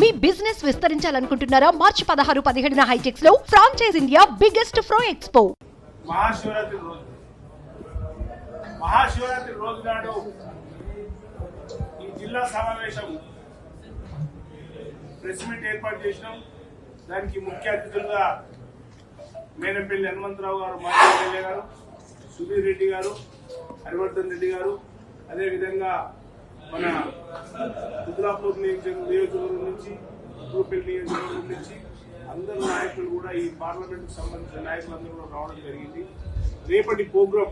మీ business విస్తరించాలనుకుంటున్నారా? మార్చి పదహారు పదిహేడున హైటెక్స్లో franchise India biggest pro expo Mahashivratri రోజు. మహాశివరాత్రి రోజు నాడు ఈ జిల్లా సమావేశం ప్రెస్ మీట్ ఏర్పాటు చేసినాం. దానికి ముఖ్య అతిథులుగా మేనంపల్లి హనుమంతరావు గారు మాజీ ఎమ్మెల్యే గారు సుధీర్ రెడ్డి గారు హరివర్ధన్ రెడ్డి గారు అదేవిధంగా మన రుద్రాపూర్ నియోజకవర్గం నుంచి ఉప్పుపల్లి నియోజకవర్గం నుంచి అందరు నాయకులు కూడా ఈ పార్లమెంట్ సంబంధించిన నాయకులందరూ కూడా రావడం జరిగింది. రేపటి ప్రోగ్రాం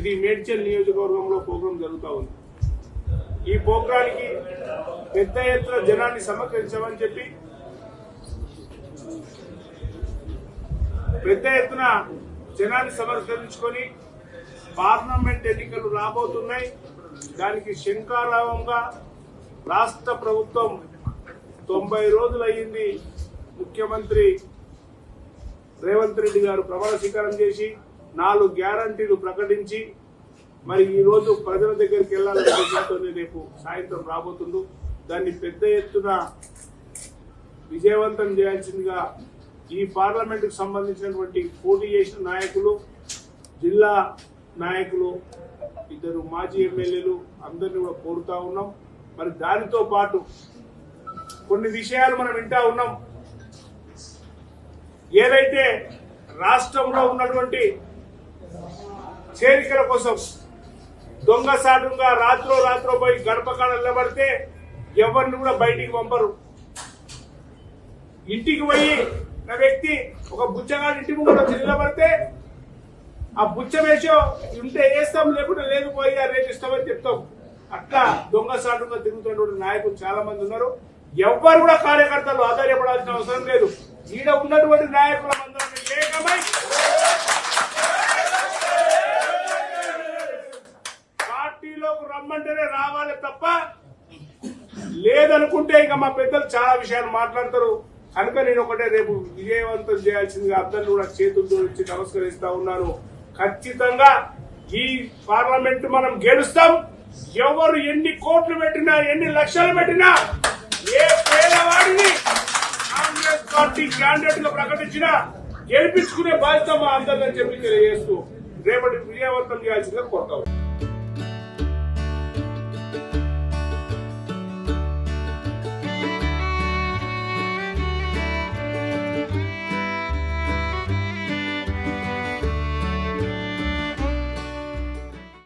ఇది మేడ్చల్ నియోజకవర్గంలో ప్రోగ్రాం జరుగుతూ ఉంది. ఈ ప్రోగ్రానికి పెద్ద ఎత్తున జనాన్ని సమకరించమని చెప్పి పెద్ద ఎత్తున జనాన్ని సమర్పించుకొని పార్లమెంట్ ఎన్నికలు రాబోతున్నాయి. దానికి శంకారావంగా రాష్ట్ర ప్రభుత్వం తొంభై రోజులయ్యింది ముఖ్యమంత్రి రేవంత్ రెడ్డి గారు ప్రమాణ స్వీకారం చేసి నాలుగు గ్యారంటీలు ప్రకటించి మరి ఈరోజు ప్రజల దగ్గరికి వెళ్ళాలనే ఉద్దేశంతో రేపు సాయంత్రం రాబోతుండు. దాన్ని పెద్ద ఎత్తున విజయవంతం చేయాల్సిందిగా ఈ పార్లమెంటుకు సంబంధించినటువంటి పోటీ చేసిన నాయకులు జిల్లా నాయకులు ఇద్దరు మాజీ ఎమ్మెల్యేలు అందరినీ కూడా కోరుతా ఉన్నాం. మరి దానితో పాటు కొన్ని విషయాలు మనం వింటా ఉన్నాం. ఏదైతే రాష్ట్రంలో ఉన్నటువంటి చేరికల కోసం దొంగసాటుగా రాత్రో రాత్రో పోయి గడప కాడ నిలబడితే ఎవరిని కూడా బయటికి పంపరు. ఇంటికి పోయి నా వ్యక్తి ఒక బుచ్చగాడు ఇంటి ముందు నిలబడితే ఆ బుచ్చ వేషం ఉంటే వేస్తాం లేకుంటే లేదు పోయి రేపు ఇస్తామని చెప్తాం. అట్లా దొంగసాటుగా తిరుగుతున్నటువంటి నాయకులు చాలా మంది ఉన్నారు. ఎవ్వరు కూడా కార్యకర్తలు ఆధారపడాల్సిన అవసరం లేదు. ఈడ ఉన్నటువంటి నాయకుల అందరం ఏకమై? పార్టీలోకి రమ్మంటేనే రావాలి తప్ప లేదనుకుంటే ఇక మా పెద్దలు చాలా విషయాలు మాట్లాడతారు. కనుక నేను ఒకటే రేపు విజయవంతం చేయాల్సిందిగా అందరిని కూడా చేతులు జోడించి నమస్కరిస్తా ఉన్నాను. ఖచ్చితంగా ఈ పార్లమెంట్ మనం గెలుస్తాం. ఎవరు ఎన్ని కోట్లు పెట్టినా ఎన్ని లక్షలు పెట్టినా ఏ పేదవాడిని కాంగ్రెస్ పార్టీ క్యాండిడేట్గా ప్రకటించినా గెలిపించుకునే బాధ్యత మా అందరిని చెప్పి తెలియజేస్తూ రేపటి విజయవంతం చేయాల్సిందిగా కోరుతాం